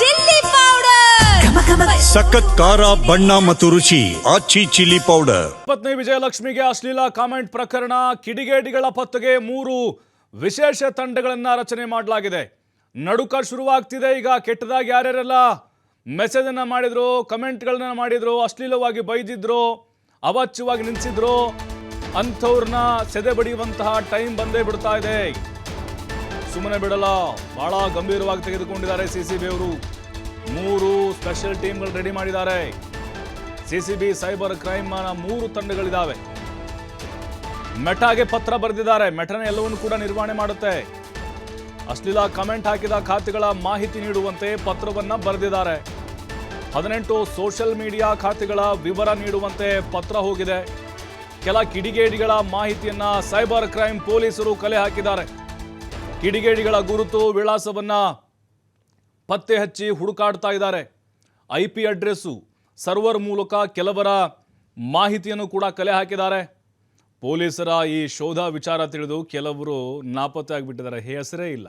Chilli powder. ಸಖತ್ ಖಾರ ಬಣ್ಣ ಮತ್ತು ರುಚಿ ಆಚಿ ಚಿಲ್ಲಿ ಪೌಡರ್. ಪತ್ನಿ ವಿಜಯಲಕ್ಷ್ಮಿಗೆ ಅಶ್ಲೀಲ ಕಾಮೆಂಟ್ ಪ್ರಕರಣ ಕಿಡಿಗೇಡಿಗಳ ಪತ್ತೆಗೆ ಮೂರು ವಿಶೇಷ ತಂಡಗಳನ್ನ ರಚನೆ ಮಾಡಲಾಗಿದೆ. ನಡುಕ ಶುರುವಾಗ್ತಿದೆ ಈಗ ಕೆಟ್ಟದಾಗಿ ಯಾರ್ಯಾರೆಲ್ಲ ಮೆಸೇಜ್ ಅನ್ನ ಮಾಡಿದ್ರು ಕಮೆಂಟ್ಗಳನ್ನ ಮಾಡಿದ್ರು ಅಶ್ಲೀಲವಾಗಿ ಬೈದಿದ್ರು ಅವಾಚ್ಯವಾಗಿ ನಿಲ್ಸಿದ್ರು ಅಂಥವ್ರನ್ನ ಸೆದೆ ಬಡಿಯುವಂತಹ ಟೈಮ್ ಬಂದೇ ಬಿಡ್ತಾ ಇದೆ. ಸುಮ್ಮನೆ ಬಿಡಲ್ಲ, ಬಹಳ ಗಂಭೀರವಾಗಿ ತೆಗೆದುಕೊಂಡಿದ್ದಾರೆ ಸಿ ಸಿ ಬಿ ಅವರು. ಮೂರು ಸ್ಪೆಷಲ್ ಟೀಮ್ಗಳು ರೆಡಿ ಮಾಡಿದ್ದಾರೆ. ಸಿಸಿಬಿ ಸೈಬರ್ ಕ್ರೈಮ್ ಮೂರು ತಂಡಗಳಿದ್ದಾವೆ. ಮೆಟಾಗೆ ಪತ್ರ ಬರೆದಿದ್ದಾರೆ, ಮೆಟನ ಎಲ್ಲವನ್ನು ಕೂಡ ನಿರ್ವಹಣೆ ಮಾಡುತ್ತೆ. ಅಶ್ಲೀಲ ಕಮೆಂಟ್ ಹಾಕಿದ ಖಾತೆಗಳ ಮಾಹಿತಿ ನೀಡುವಂತೆ ಪತ್ರವನ್ನ ಬರೆದಿದ್ದಾರೆ. ಹದಿನೆಂಟು ಸೋಷಿಯಲ್ ಮೀಡಿಯಾ ಖಾತೆಗಳ ವಿವರ ನೀಡುವಂತೆ ಪತ್ರ ಹೋಗಿದೆ. ಕೆಲ ಕಿಡಿಗೇಡಿಗಳ ಮಾಹಿತಿಯನ್ನ ಸೈಬರ್ ಕ್ರೈಮ್ ಪೊಲೀಸರು ಕಲೆ ಹಾಕಿದ್ದಾರೆ. ಕಿಡಿಗೇಡಿಗಳ ಗುರುತು ವಿಳಾಸವನ್ನು ಪತ್ತೆ ಹಚ್ಚಿ ಹುಡುಕಾಡ್ತಾ ಇದ್ದಾರೆ. ಐ ಪಿ ಅಡ್ರೆಸ್ಸು, ಸರ್ವರ್ ಮೂಲಕ ಕೆಲವರ ಮಾಹಿತಿಯನ್ನು ಕೂಡ ಕಲೆ ಹಾಕಿದ್ದಾರೆ. ಪೊಲೀಸರ ಈ ಶೋಧ ವಿಚಾರ ತಿಳಿದು ಕೆಲವರು ನಾಪತ್ತೆ ಆಗಿಬಿಟ್ಟಿದ್ದಾರೆ. ಹೆಸರೇ ಇಲ್ಲ.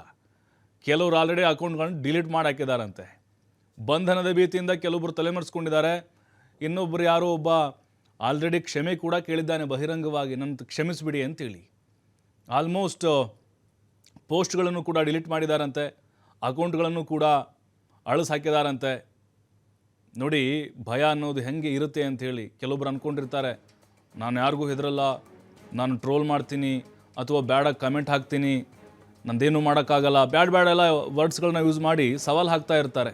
ಕೆಲವರು ಆಲ್ರೆಡಿ ಅಕೌಂಟ್ಗಳನ್ನು ಡಿಲೀಟ್ ಮಾಡಿ ಹಾಕಿದಾರಂತೆ ಬಂಧನದ ಭೀತಿಯಿಂದ ಕೆಲವೊಬ್ಬರು ತಲೆಮರೆಸ್ಕೊಂಡಿದ್ದಾರೆ. ಇನ್ನೊಬ್ಬರು ಯಾರೋ ಒಬ್ಬ ಆಲ್ರೆಡಿ ಕ್ಷಮೆ ಕೂಡ ಕೇಳಿದ್ದಾನೆ, ಬಹಿರಂಗವಾಗಿ. ನನ್ನ ಕ್ಷಮಿಸಿಬಿಡಿ ಅಂತೇಳಿ. ಆಲ್ಮೋಸ್ಟ್ ಪೋಸ್ಟ್ಗಳನ್ನು ಕೂಡ ಡಿಲೀಟ್ ಮಾಡಿದಾರಂತೆ, ಅಕೌಂಟ್ಗಳನ್ನು ಕೂಡ ಅಳಿಸ್ ಹಾಕಿದಾರಂತೆ ನೋಡಿ, ಭಯ ಅನ್ನೋದು ಹೆಂಗೆ ಇರುತ್ತೆ ಅಂಥೇಳಿ ಕೆಲವೊಬ್ರು ಅಂದ್ಕೊಂಡಿರ್ತಾರೆ ನಾನು ಯಾರಿಗೂ ಹೆದರಲ್ಲ, ನಾನು ಟ್ರೋಲ್ ಮಾಡ್ತೀನಿ ಅಥವಾ ಬ್ಯಾಡಾಗಿ ಕಮೆಂಟ್ ಹಾಕ್ತೀನಿ, ನಂದೇನು ಮಾಡೋಕ್ಕಾಗಲ್ಲ, ಬ್ಯಾಡ್ ಬ್ಯಾಡ್ ಎಲ್ಲ ವರ್ಡ್ಸ್ಗಳನ್ನ ಯೂಸ್ ಮಾಡಿ ಸವಾಲು ಹಾಕ್ತಾ ಇರ್ತಾರೆ.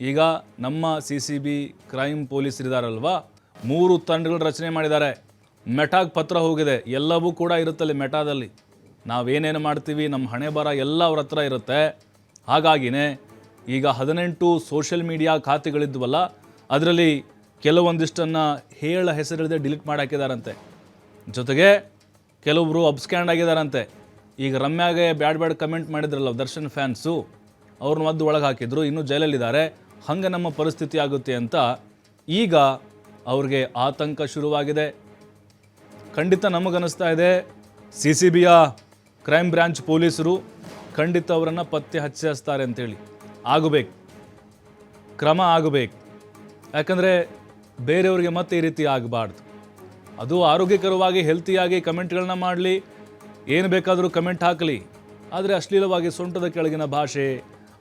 ಈಗ ನಮ್ಮ ಸಿ ಸಿ ಬಿ ಕ್ರೈಮ್ ಪೊಲೀಸರಿದಾರಲ್ವಾ, ಮೂರು ತಂಡಗಳು ರಚನೆ ಮಾಡಿದ್ದಾರೆ. ಮೆಟಾಗ್ ಪತ್ರ ಹೋಗಿದೆ, ಎಲ್ಲವೂ ಕೂಡ ಇರುತ್ತಲ್ಲಿ ಮೆಟಾದಲ್ಲಿ. ನಾವೇನೇನು ಮಾಡ್ತೀವಿ ನಮ್ಮ ಹಣೆ ಬರ ಎಲ್ಲ ಅವ್ರ ಹತ್ರ ಇರುತ್ತೆ. ಹಾಗಾಗಿನೇ ಈಗ ಹದಿನೆಂಟು ಸೋಷಿಯಲ್ ಮೀಡಿಯಾ ಖಾತೆಗಳಿದ್ವಲ್ಲ, ಅದರಲ್ಲಿ ಕೆಲವೊಂದಿಷ್ಟನ್ನು ಹೇಳ ಹೆಸರಿಲ್ಲದೆ ಡಿಲೀಟ್ ಮಾಡಿ ಹಾಕಿದಾರಂತೆ. ಜೊತೆಗೆ ಕೆಲವರು ಅಬ್ಸ್ಕ್ಯಾಂಡ್ ಆಗಿದಾರಂತೆ. ಈಗ ರಮ್ಯಾಗೆ ಬ್ಯಾಡ್ ಬ್ಯಾಡ್ ಕಮೆಂಟ್ ಮಾಡಿದ್ರಲ್ಲ ದರ್ಶನ್ ಫ್ಯಾನ್ಸು, ಅವ್ರನ್ನ ಮದ್ದು ಒಳಗೆ ಹಾಕಿದ್ರು, ಇನ್ನೂ ಜೈಲಲ್ಲಿದ್ದಾರೆ. ಹಂಗೆ ನಮ್ಮ ಪರಿಸ್ಥಿತಿ ಆಗುತ್ತೆ ಅಂತ ಈಗ ಅವ್ರಿಗೆ ಆತಂಕ ಶುರುವಾಗಿದೆ. ಖಂಡಿತ ನಮಗನ್ನಿಸ್ತಾ ಇದೆ. ಸಿ ಸಿ ಬಿಯ ಕ್ರೈಮ್ ಬ್ರಾಂಚ್ ಪೊಲೀಸರು ಖಂಡಿತ ಅವರನ್ನು ಪತ್ತೆ ಹಚ್ಚಿಸ್ತಾರೆ ಅಂತೇಳಿ. ಆಗಬೇಕು. ಕ್ರಮ ಆಗಬೇಕು. ಯಾಕಂದರೆ ಬೇರೆಯವ್ರಿಗೆ ಮತ್ತೆ ಈ ರೀತಿ ಆಗಬಾರ್ದು. ಅದು ಆರೋಗ್ಯಕರವಾಗಿ ಹೆಲ್ತಿಯಾಗಿ ಕಮೆಂಟ್ಗಳನ್ನ ಮಾಡಲಿ, ಏನು ಬೇಕಾದರೂ ಕಮೆಂಟ್ ಹಾಕಲಿ. ಆದರೆ ಅಶ್ಲೀಲವಾಗಿ ಸೊಂಟದ ಕೆಳಗಿನ ಭಾಷೆ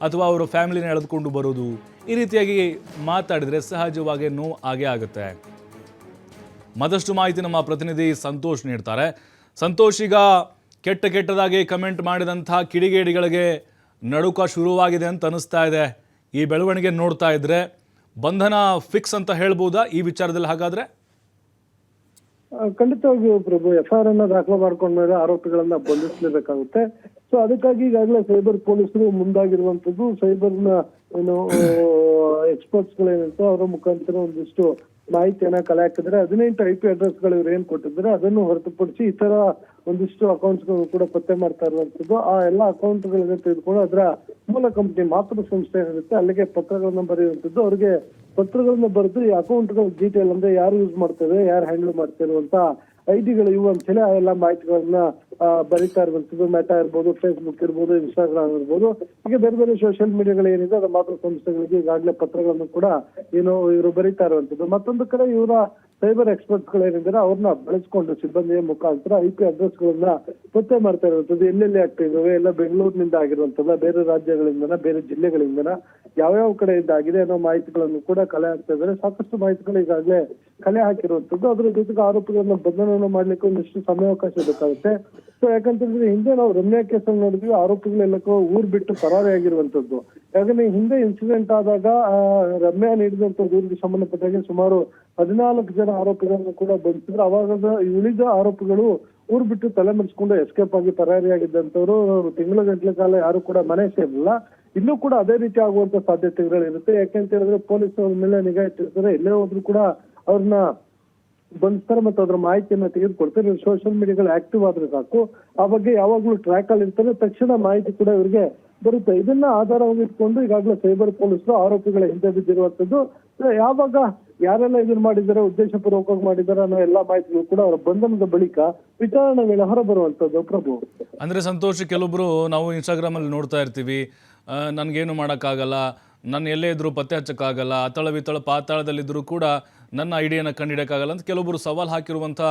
ಅಥವಾ ಅವರ ಫ್ಯಾಮಿಲಿನ ಎಳೆದುಕೊಂಡು ಬರೋದು, ಈ ರೀತಿಯಾಗಿ ಮಾತಾಡಿದರೆ ಸಹಜವಾಗಿ ನೋವು ಆಗೇ ಆಗುತ್ತೆ. ಮತ್ತಷ್ಟು ಮಾಹಿತಿ ನಮ್ಮ ಪ್ರತಿನಿಧಿ ಸಂತೋಷ್ ನೀಡ್ತಾರೆ. ಸಂತೋಷ್, ಈಗ ಕೆಟ್ಟ ಕೆಟ್ಟದಾಗಿ ಕಮೆಂಟ್ ಮಾಡಿದಂಥ ಕಿಡಿಗೇಡಿಗಳಿಗೆ ನಡುಕ ಶುರುವಾಗಿದೆ ಅಂತ ಅನ್ನಿಸ್ತಾ ಇದೆ. ಈ ಬೆಳವಣಿಗೆ ನೋಡ್ತಾ ಇದ್ರೆ ಬಂಧನ ಫಿಕ್ಸ್ ಅಂತ ಹೇಳ್ಬೋದಾ? ಈ ವಿಚಾರದಲ್ಲಿ ಹಾಗಾದ್ರೆ? ಖಂಡಿತವಾಗಿಯೂ ಪ್ರಭು ಎಫ್ ಆರ್ ಅನ್ನ ಮಾಡ್ಕೊಂಡ ಮಾಡ್ಕೊಂಡ್ಮೇಲೆ ಆರೋಪಿಗಳನ್ನ ಬಂಧಿಸಲೇಬೇಕಾಗುತ್ತೆ. ಸೊ ಅದಕ್ಕಾಗಿ ಈಗಾಗಲೇ ಸೈಬರ್ ಪೊಲೀಸರು ಮುಂದಾಗಿರುವಂತದ್ದು ಸೈಬರ್ನ ಏನು ಎಕ್ಸ್ಪರ್ಟ್ಸ್ ಗಳೇನಿರ್ತೋ ಅವರ ಮುಖಾಂತರ ಒಂದಿಷ್ಟು ಮಾಹಿತಿಯನ್ನ ಕಲೆ ಹಾಕಿದ್ರೆ ಹದಿನೆಂಟು ಐ ಪಿ ಅಡ್ರೆಸ್ಗಳು ಇವ್ರು ಏನ್ ಕೊಟ್ಟಿದ್ರೆ ಅದನ್ನು ಹೊರತುಪಡಿಸಿ ಇತರ ಒಂದಿಷ್ಟು ಅಕೌಂಟ್ಸ್ಗಳು ಕೂಡ ಪತ್ತೆ ಮಾಡ್ತಾ ಇರುವಂತದ್ದು. ಆ ಎಲ್ಲ ಅಕೌಂಟ್ ಗಳನ್ನ ತೆಗೆದುಕೊಂಡು ಅದರ ಮೂಲ ಕಂಪನಿ ಮಾತೃ ಸಂಸ್ಥೆ ಏನಿರುತ್ತೆ ಅಲ್ಲಿಗೆ ಪತ್ರಗಳನ್ನ ಬರೆಯುವಂತದ್ದು. ಅವ್ರಿಗೆ ಪತ್ರಗಳನ್ನ ಬರೆದು ಈ ಅಕೌಂಟ್ಗಳ ಡೀಟೇಲ್ ಅಂದ್ರೆ ಯಾರು ಯೂಸ್ ಮಾಡ್ತಾರೆ ಯಾರು ಹ್ಯಾಂಡಲ್ ಮಾಡ್ತಿರುವಂತ ಐಡಿಗಳು ಇವು ಅಂತ ಹೇಳಿ ಆ ಎಲ್ಲ ಮಾಹಿತಿಗಳನ್ನ ಬರೀತಾ ಇರುವಂತದ್ದು ಮೆಟಾ ಇರ್ಬೋದು ಫೇಸ್ಬುಕ್ ಇರ್ಬೋದು ಇನ್ಸ್ಟಾಗ್ರಾಮ್ ಇರ್ಬೋದು. ಹೀಗೆ ಬೇರೆ ಬೇರೆ ಸೋಷಿಯಲ್ ಮೀಡಿಯಾಗಳು ಏನಿದೆ, ಅದು ಮಾತೃ ಸಂಸ್ಥೆಗಳಿಗೆ ಈಗಾಗಲೇ ಪತ್ರಗಳನ್ನು ಕೂಡ ಏನು ಇವರು ಬರೀತಾ ಇರುವಂತದ್ದು ಮತ್ತೊಂದು ಕಡೆ ಇವರ ಸೈಬರ್ ಎಕ್ಸ್ಪರ್ಟ್ಸ್ ಗಳೇನಿದ್ದಾರೆ ಅವ್ರನ್ನ ಬಳಸ್ಕೊಂಡು ಸಿಬ್ಬಂದಿಯ ಮುಖಾಂತರ ಐ ಪಿ ಅಡ್ರೆಸ್ ಗಳನ್ನ ಪತ್ತೆ ಮಾಡ್ತಾ ಇರುವಂತದ್ದು ಎಲ್ಲೆಲ್ಲಿ ಆಗ್ತಾ ಇದಾವೆ ಎಲ್ಲ ಬೆಂಗಳೂರಿನಿಂದ ಆಗಿರುವಂತಲ್ಲ ಬೇರೆ ರಾಜ್ಯಗಳಿಂದನ, ಬೇರೆ ಜಿಲ್ಲೆಗಳಿಂದನ, ಯಾವ್ಯಾವ ಕಡೆಯಿಂದ ಆಗಿದೆ ಅನ್ನೋ ಮಾಹಿತಿಗಳನ್ನು ಕೂಡ ಕಲೆ ಹಾಕ್ತಾ ಇದ್ದಾರೆ. ಸಾಕಷ್ಟು ಮಾಹಿತಿಗಳು ಈಗಾಗಲೇ ಕಲೆ ಹಾಕಿರುವಂತದ್ದು ಅದ್ರ ಜೊತೆಗೆ ಆರೋಪಿಗಳನ್ನ ಬಂಧನವನ್ನು ಮಾಡ್ಲಿಕ್ಕೆ ಒಂದಷ್ಟು ಸಮಯಾವಕಾಶ ಬೇಕಾಗುತ್ತೆ. ಸೊ ಯಾಕಂತಂದ್ರೆ ಹಿಂದೆ ನಾವು ರಮ್ಯಾ ಕೇಸ್ ಅಲ್ಲಿ ನೋಡಿದ್ವಿ ಆರೋಪಿಗಳೆಲ್ಲಕ್ಕೂ ಊರ್ ಬಿಟ್ಟು ಪರಾರಿ ಆಗಿರುವಂತದ್ದು ಯಾಕಂದ್ರೆ ಹಿಂದೆ ಇನ್ಸಿಡೆಂಟ್ ಆದಾಗ ರಮ್ಯಾ ನೀಡಿದಂತ ದೂರಿಗೆ ಸಂಬಂಧಪಟ್ಟಾಗೆ ಸುಮಾರು ಹದಿನಾಲ್ಕು ಜನ ಆರೋಪಿಗಳನ್ನು ಕೂಡ ಬಂಧಿಸಿದ್ರು. ಅವಾಗ ಉಳಿದ ಆರೋಪಿಗಳು ಊರ್ ಬಿಟ್ಟು ತಲೆ ಮರೆಸ್ಕೊಂಡು ಎಸ್ಕೇಪ್ ಆಗಿ ಪರಾರಿಯಾಗಿದ್ದಂತವ್ರು ತಿಂಗಳ ಗಂಟ್ಲೆ ಕಾಲ ಯಾರು ಕೂಡ ಮನೆ ಸೇರಿಲ್ಲ ಇನ್ನು ಕೂಡ ಅದೇ ರೀತಿ ಆಗುವಂತ ಸಾಧ್ಯತೆಗಳು ಇರುತ್ತೆ. ಯಾಕೆಂತ ಹೇಳಿದ್ರೆ ಪೊಲೀಸ್ ಅವ್ರ ಮೇಲೆ ನಿಗಾ ಇಟ್ಟಿರ್ತಾರೆ. ಎಲ್ಲೇ ಹೋದ್ರು ಕೂಡ ಅವ್ರನ್ನ ಬಂಧಿಸ್ತಾರೆ ಮತ್ತು ಅದ್ರ ಮಾಹಿತಿಯನ್ನ ತೆಗೆದುಕೊಡ್ತಾರೆ. ಸೋಷಿಯಲ್ ಮೀಡಿಯಾಗಳು ಆಕ್ಟಿವ್ ಆದ್ರೆ ಸಾಕು. ಆ ಬಗ್ಗೆ ಯಾವಾಗಲೂ ಟ್ರ್ಯಾಕ್ ಅಲ್ಲಿ ಇರ್ತಾರೆ. ತಕ್ಷಣ ಮಾಹಿತಿ ಕೂಡ ಇವರಿಗೆ ಬರುತ್ತೆ. ಇದನ್ನ ಆಧಾರವಾಗಿ ಇಟ್ಕೊಂಡು ಈಗಾಗಲೇ ಸೈಬರ್ ಪೊಲೀಸರು ಆರೋಪಿಗಳ ಹಿಂದೆ ಬಿದ್ದಿರುವಂತದ್ದು ಯಾವಾಗ ಯಾರೆಲ್ಲ ಇದನ್ನ ಮಾಡಿದ್ದಾರೆ ಉದ್ದೇಶಪೂರ್ವಕವಾಗಿ ಮಾಡಿದ್ದಾರೆ ಅನ್ನೋ ಎಲ್ಲಾ ಮಾಹಿತಿಗಳು ಕೂಡ ಅವರ ಬಂಧನದ ಬಳಿಕ ವಿಚಾರಣೆ ವೇಳೆ ಹೊರಬರುವಂತದ್ದು ಪ್ರಭು. ಅಂದ್ರೆ ಸಂತೋಷ್, ಕೆಲವೊಬ್ರು ನಾವು ಇನ್ಸ್ಟಾಗ್ರಾಮಲ್ಲಿ ನೋಡ್ತಾ ಇರ್ತೀವಿ. ಏನು ಮಾಡೋಕ್ಕಾಗಲ್ಲ ನನ್ನ ಎಲ್ಲೇ ಇದ್ರು ಪತ್ತೆ ಹಚ್ಚಕ್ಕಾಗಲ್ಲ, ಅತಳ ವಿತಳ ಪಾತಾಳದಲ್ಲಿದ್ದರೂ ಕೂಡ ನನ್ನ ಐಡಿಯನ್ನು ಕಂಡುಹಿಡಕ್ಕಾಗಲ್ಲ ಅಂತ ಕೆಲವೊಬ್ಬರು ಸವಾಲು ಹಾಕಿರುವಂಥ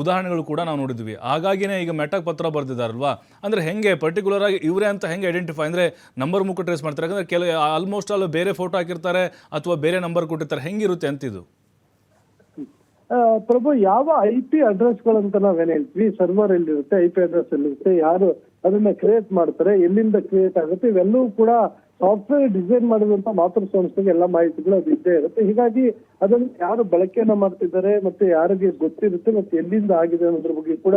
ಉದಾಹರಣೆಗಳು ಕೂಡ ನಾವು ನೋಡಿದ್ವಿ. ಹಾಗಾಗಿನೇ ಈಗ ಮೆಟಕ್ ಪತ್ರ ಬರೆದಿದ್ದಾರಲ್ವಾ? ಅಂದರೆ ಹೆಂಗೆ ಪರ್ಟಿಕ್ಯುಲರ್ ಆಗಿ ಇವರೇ ಅಂತ ಹೆಂಗೆ ಐಡೆಂಟಿಫೈ ಅಂದರೆ ನಂಬರ್ ಮುಖ ಟ್ರೇಸ್ ಮಾಡ್ತಾರೆ. ಯಾಕಂದರೆ ಕೆಲ ಆಲ್ಮೋಸ್ಟ್ ಆಲ್ ಬೇರೆ ಫೋಟೋ ಹಾಕಿರ್ತಾರೆ ಅಥವಾ ಬೇರೆ ನಂಬರ್ ಕೊಟ್ಟಿರ್ತಾರೆ. ಹೆಂಗಿರುತ್ತೆ ಅಂತಿದು? ಪ್ರಭು, ಯಾವ ಐ ಪಿ ಅಂತ ನಾವೇನ್ ಹೇಳ್ತೀವಿ? ಸರ್ವರ್ ಎಲ್ಲಿರುತ್ತೆ ಐ ಪಿ ಅಡ್ರೆಸ್ ಎಲ್ಲಿರುತ್ತೆ, ಯಾರು ಅದನ್ನ ಕ್ರಿಯೇಟ್ ಮಾಡ್ತಾರೆ, ಎಲ್ಲಿಂದ ಕ್ರಿಯೇಟ್ ಆಗುತ್ತೆ, ಇವೆಲ್ಲವೂ ಕೂಡ ಸಾಫ್ಟ್ವೇರ್ ಡಿಸೈನ್ ಮಾಡಿದಂತ ಮಾತೃ ಸಂಸ್ಥೆಗೆ ಎಲ್ಲ ಮಾಹಿತಿಗಳು ಅದು ಇದ್ದೇ ಇರುತ್ತೆ. ಹೀಗಾಗಿ ಅದನ್ನು ಯಾರು ಬಳಕೆಯನ್ನ ಮಾಡ್ತಿದ್ದಾರೆ ಮತ್ತೆ ಯಾರಿಗೆ ಗೊತ್ತಿರುತ್ತೆ ಮತ್ತೆ ಎಲ್ಲಿಂದ ಆಗಿದೆ ಅನ್ನೋದ್ರ ಬಗ್ಗೆ ಕೂಡ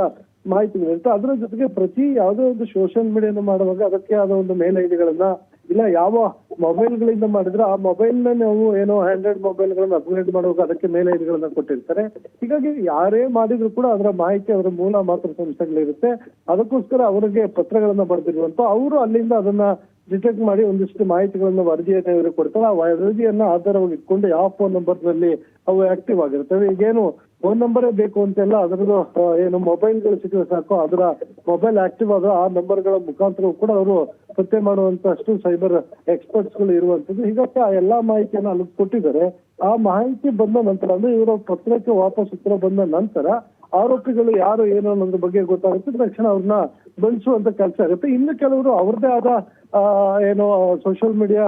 ಮಾಹಿತಿಗಳಿರುತ್ತೆ ಅದರ ಜೊತೆಗೆ ಪ್ರತಿ ಯಾವುದೇ ಒಂದು ಸೋಷಿಯಲ್ ಮೀಡಿಯಾನ ಮಾಡುವಾಗ ಅದಕ್ಕೆ ಆದ ಒಂದು ಮೇಲ್ ಐಡಿಗಳನ್ನ ಇಲ್ಲ ಯಾವ ಮೊಬೈಲ್ಗಳಿಂದ ಮಾಡಿದ್ರೆ ಆ ಮೊಬೈಲ್ನ ನಾವು ಏನೋ ಹ್ಯಾಂಡ್ರೆಡ್ ಮೊಬೈಲ್ಗಳನ್ನ ಅಪ್ಗ್ರೇಡ್ ಮಾಡುವಾಗ ಅದಕ್ಕೆ ಮೇಲ್ ಐಡಿಗಳನ್ನ ಕೊಟ್ಟಿರ್ತಾರೆ. ಹೀಗಾಗಿ ಯಾರೇ ಮಾಡಿದ್ರು ಕೂಡ ಅದರ ಮಾಹಿತಿ ಅದರ ಮೂಲ ಮಾತೃ ಸಂಸ್ಥೆಗಳಿರುತ್ತೆ ಅದಕ್ಕೋಸ್ಕರ ಅವರಿಗೆ ಪತ್ರಗಳನ್ನ ಬರೆದಿರುವಂತ, ಅವರು ಅಲ್ಲಿಂದ ಅದನ್ನ ಡಿಟೆಕ್ಟ್ ಮಾಡಿ ಒಂದಿಷ್ಟು ಮಾಹಿತಿಗಳನ್ನು ವರದಿಯನ್ನು ಇವರು ಕೊಡ್ತಾರೆ. ಆ ವರದಿಯನ್ನು ಆಧಾರವಾಗಿ ಇಟ್ಕೊಂಡು ಯಾವ ಫೋನ್ ನಂಬರ್ನಲ್ಲಿ ಅವು ಆಕ್ಟಿವ್ ಆಗಿರ್ತವೆ ಈಗೇನು ಫೋನ್ ನಂಬರೇ ಬೇಕು ಅಂತೆಲ್ಲ ಅದರದ್ದು ಏನು ಮೊಬೈಲ್ಗಳು ಸಿಕ್ಕಿದ್ರೆ ಸಾಕು. ಅದರ ಮೊಬೈಲ್ ಆಕ್ಟಿವ್ ಆದ ಆ ನಂಬರ್ಗಳ ಮುಖಾಂತರ ಕೂಡ ಅವರು ಪತ್ತೆ ಮಾಡುವಂತಷ್ಟು ಸೈಬರ್ ಎಕ್ಸ್ಪರ್ಟ್ಸ್ಗಳು ಇರುವಂತದ್ದು ಹೀಗಾಗಿ ಆ ಎಲ್ಲಾ ಮಾಹಿತಿಯನ್ನ ಅಲ್ಲಿ ಕೊಟ್ಟಿದ್ದಾರೆ. ಆ ಮಾಹಿತಿ ಬಂದ ನಂತರ ಅಂದ್ರೆ ಇವರ ಪತ್ರಕ್ಕೆ ವಾಪಸ್ ಉತ್ತರ ಬಂದ ನಂತರ ಆರೋಪಿಗಳು ಯಾರು, ಏನು ಅನ್ನೋದ್ರ ಬಗ್ಗೆ ಗೊತ್ತಾಗುತ್ತೆ. ತಕ್ಷಣ ಅವ್ರನ್ನ ಬಂಧಿಸುವಂತ ಕೆಲಸ ಇರುತ್ತೆ. ಇನ್ನು ಕೆಲವರು ಅವ್ರದೇ ಆದ ಏನು ಸೋಷಿಯಲ್ ಮೀಡಿಯಾ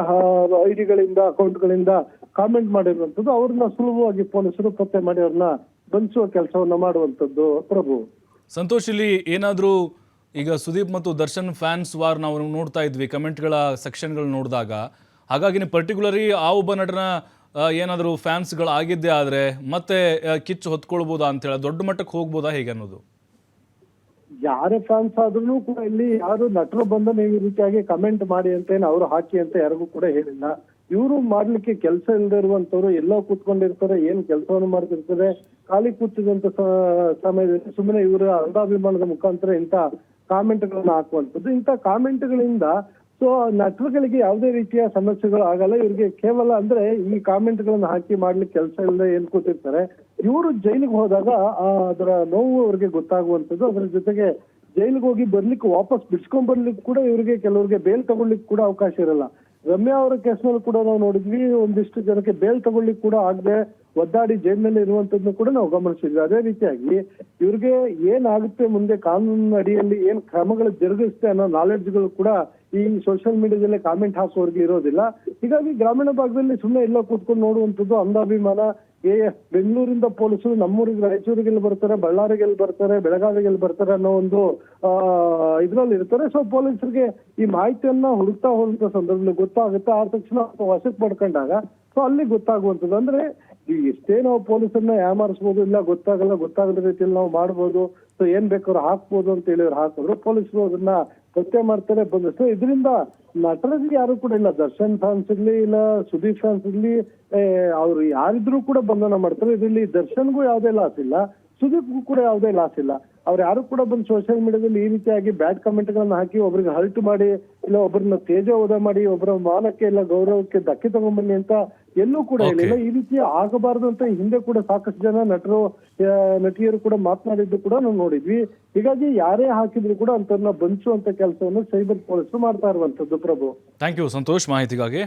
ಐಡಿಗಳಿಂದ ಅಕೌಂಟ್ಗಳಿಂದ ಕಾಮೆಂಟ್ ಮಾಡಿರುವಂತದ್ದು ಅವ್ರನ್ನ ಸುಲಭವಾಗಿ ಪೊಲೀಸರು ಪತ್ತೆ ಮಾಡಿ ಅವ್ರನ್ನ ಬಂಧಿಸುವ ಕೆಲಸವನ್ನ ಮಾಡುವಂತದ್ದು ಪ್ರಭು. ಸಂತೋಷ್, ಇಲ್ಲಿ ಏನಾದರೂ ಈಗ ಸುದೀಪ್ ಮತ್ತು ದರ್ಶನ್ ಫ್ಯಾನ್ಸ್ ವಾರ್ ನಾವು ನೋಡ್ತಾ ಇದ್ವಿ ಕಮೆಂಟ್ಗಳ ಸೆಕ್ಷನ್ಗಳು ನೋಡಿದಾಗ. ಹಾಗಾಗಿ ಪರ್ಟಿಕ್ಯುಲರಿ ಆ ಒಬ್ಬ ನಟನ ಏನಾದರೂ ಫ್ಯಾನ್ಸ್ಗಳು ಆಗಿದ್ದೇ ಆದರೆ ಮತ್ತೆ ಕಿಚ್ಚು ಹೊತ್ಕೊಳ್ಬೋದಾ ಅಂತೇಳಿ ದೊಡ್ಡ ಮಟ್ಟಕ್ಕೆ ಹೋಗ್ಬೋದಾ ಹೇಗೆ ಅನ್ನೋದು? ಯಾರೇ ಫ್ಯಾನ್ಸ್ ಆದ್ರೂ ಕೂಡ ಇಲ್ಲಿ ಯಾರು ನಟರು ಬಂದ ನೀವು ಈ ರೀತಿಯಾಗಿ ಕಮೆಂಟ್ ಮಾಡಿ ಅಂತ ಏನು ಅವ್ರು ಹಾಕಿ ಅಂತ ಯಾರಿಗೂ ಕೂಡ ಹೇಳಿಲ್ಲ. ಇವರು ಮಾಡ್ಲಿಕ್ಕೆ ಕೆಲಸ ಇಲ್ಲದೆ ಇರುವಂತವ್ರು ಎಲ್ಲೋ ಕೂತ್ಕೊಂಡಿರ್ತಾರೆ, ಏನ್ ಕೆಲಸವನ್ನು ಮಾಡ್ತಿರ್ತಾರೆ, ಖಾಲಿ ಕೂತಿದಂತ ಸಮಯದಲ್ಲಿ ಸುಮ್ಮನೆ ಇವರ ಅಂಧಾಭಿಮಾನದ ಮುಖಾಂತರ ಇಂಥ ಕಾಮೆಂಟ್ಗಳನ್ನ ಹಾಕುವಂಥದ್ದು. ಇಂಥ ಕಾಮೆಂಟ್ಗಳಿಂದ ಸೊ ನಟರುಗಳಿಗೆ ಯಾವುದೇ ರೀತಿಯ ಸಮಸ್ಯೆಗಳು ಆಗಲ್ಲ. ಇವರಿಗೆ ಕೇವಲ ಅಂದ್ರೆ ಈ ಕಾಮೆಂಟ್ಗಳನ್ನ ಹಾಕಿ ಮಾಡ್ಲಿಕ್ಕೆ ಕೆಲಸ ಇಲ್ಲದೆ ಏನ್ ಕೂತಿರ್ತಾರೆ. ಇವರು ಜೈಲಿಗೆ ಹೋದಾಗ ಅದರ ನೋವು ಅವ್ರಿಗೆ ಗೊತ್ತಾಗುವಂಥದ್ದು. ಅದರ ಜೊತೆಗೆ ಜೈಲಿಗೆ ಹೋಗಿ ಬರ್ಲಿಕ್ಕೆ ವಾಪಸ್ ಬಿಡ್ಸ್ಕೊಂಡ್ ಬರ್ಲಿಕ್ಕೆ ಕೂಡ ಇವರಿಗೆ ಕೆಲವರಿಗೆ ಬೇಲ್ ತಗೊಳ್ಲಿಕ್ಕೆ ಕೂಡ ಅವಕಾಶ ಇರಲ್ಲ. ರಮ್ಯಾ ಅವರ ಕೇಸ್ನಲ್ಲಿ ಕೂಡ ನಾವು ನೋಡಿದ್ವಿ. ಒಂದಿಷ್ಟು ಜನಕ್ಕೆ ಬೇಲ್ ತಗೊಳ್ಲಿಕ್ಕೆ ಕೂಡ ಆಗದೆ ಒದ್ದಾಡಿ ಜೈಲಿನಲ್ಲಿ ಇರುವಂತದ್ನು ಕೂಡ ನಾವು ಗಮನಿಸಿದ್ವಿ. ಅದೇ ರೀತಿಯಾಗಿ ಇವ್ರಿಗೆ ಏನಾಗುತ್ತೆ ಮುಂದೆ ಕಾನೂನಿನ ಅಡಿಯಲ್ಲಿ ಏನ್ ಕ್ರಮಗಳು ಜರುಗಿಸುತ್ತೆ ಅನ್ನೋ ನಾಲೆಡ್ಜ್ಗಳು ಕೂಡ ಈ ಸೋಷಿಯಲ್ ಮೀಡಿಯಾದಲ್ಲಿ ಕಾಮೆಂಟ್ ಹಾಕೋರ್ಗೆ ಇರೋದಿಲ್ಲ. ಹೀಗಾಗಿ ಗ್ರಾಮೀಣ ಭಾಗದಲ್ಲಿ ಸುಮ್ಮನೆ ಎಲ್ಲ ಕೂತ್ಕೊಂಡು ನೋಡುವಂಥದ್ದು ಅಂಧಾಭಿಮಾನ. ಏ, ಬೆಂಗಳೂರಿಂದ ಪೊಲೀಸರು ನಮ್ಮೂರಿಗೆ ರಾಯಚೂರಿಗೆ ಎಲ್ಲಿ ಬರ್ತಾರೆ ಬಳ್ಳಾರಿಗೆ ಎಲ್ಲಿ ಬರ್ತಾರೆ, ಬೆಳಗಾವಿಗೆಲ್ಲಿ ಬರ್ತಾರೆ ಅನ್ನೋ ಒಂದು ಇದರಲ್ಲಿ ಇರ್ತಾರೆ. ಸೊ ಪೊಲೀಸರಿಗೆ ಈ ಮಾಹಿತಿಯನ್ನ ಹುಡುಕ್ತಾ ಹೋದಂತ ಸಂದರ್ಭದಲ್ಲಿ ಗೊತ್ತಾಗುತ್ತೆ. ಆದ ತಕ್ಷಣ ವಶಕ್ಕೆ ಪಡ್ಕೊಂಡಾಗ ಸೊ ಅಲ್ಲಿ ಗೊತ್ತಾಗುವಂಥದ್ದು. ಅಂದ್ರೆ ಎಷ್ಟೇ ನಾವು ಪೊಲೀಸರನ್ನ ಯಾಮಾರಿಸ್ಬೋದು, ಇಲ್ಲ ಗೊತ್ತಾಗಲ್ಲ, ಗೊತ್ತಾಗದ ರೀತಿಯಲ್ಲಿ ನಾವು ಮಾಡ್ಬೋದು ಸೊ ಏನ್ ಬೇಕಾದ್ರೂ ಹಾಕ್ಬೋದು ಅಂತ ಹೇಳಿ ಅವ್ರು ಹಾಕಿದ್ರು ಪೊಲೀಸರು ಅದನ್ನ ಪತ್ತೆ ಮಾಡ್ತಾರೆ ಬಂದಿತ್ತು ಇದರಿಂದ ನಟರಿಗೆ ಯಾರು ಕೂಡ ಇಲ್ಲ. ದರ್ಶನ್ ಫ್ಯಾನ್ಸ್ ಇರ್ಲಿ, ಇಲ್ಲ ಸುದೀಪ್ ಫ್ಯಾನ್ಸ್ ಇರ್ಲಿ ಅವ್ರು ಯಾರಿದ್ರು ಕೂಡ ಬಂಧನ ಮಾಡ್ತಾರೆ. ಇದರಲ್ಲಿ ದರ್ಶನ್ಗೂ ಯಾವುದೇ ಲಾಸ್ ಇಲ್ಲ. ಸುದೀಪ್ಗೂ ಕೂಡ ಯಾವುದೇ ಲಾಸ್ ಇಲ್ಲ. ಅವ್ರು ಯಾರು ಕೂಡ ಬಂದು ಸೋಷಿಯಲ್ ಮೀಡಿಯಾದಲ್ಲಿ ಈ ರೀತಿಯಾಗಿ ಬ್ಯಾಡ್ ಕಮೆಂಟ್ ಗಳನ್ನ ಹಾಕಿ ಒಬ್ರಿಗೆ ಹರ್ಟ್ ಮಾಡಿ ಇಲ್ಲ ಒಬ್ಬರನ್ನ ತೇಜೋವಧ ಮಾಡಿ ಒಬ್ಬರ ಮಾನಕ್ಕೆ ಇಲ್ಲ ಗೌರವಕ್ಕೆ ಧಕ್ಕೆ ತಗೊಂಡ್ಬನ್ನಿ ಅಂತ ಎಲ್ಲೂ ಕೂಡ ಹೇಳಿಲ್ಲ ಈ ರೀತಿ ಆಗಬಾರದು ಅಂತ ಹಿಂದೆ ಕೂಡ ಸಾಕಷ್ಟು ಜನ ನಟರು ನಟಿಯರು ಕೂಡ ಮಾತನಾಡಿದ್ದು ಕೂಡ ನಾವು ನೋಡಿದ್ವಿ. ಹೀಗಾಗಿ ಯಾರೇ ಹಾಕಿದ್ರು ಕೂಡ ಅಂತವ್ರನ್ನ ಬಂಚುವಂತ ಕೆಲಸವನ್ನು ಸೈಬರ್ ಪೊಲೀಸರು ಮಾಡ್ತಾ ಇರುವಂತದ್ದು ಪ್ರಭು. Thank you Santosh. ಮಾಹಿತಿಗಾಗಿ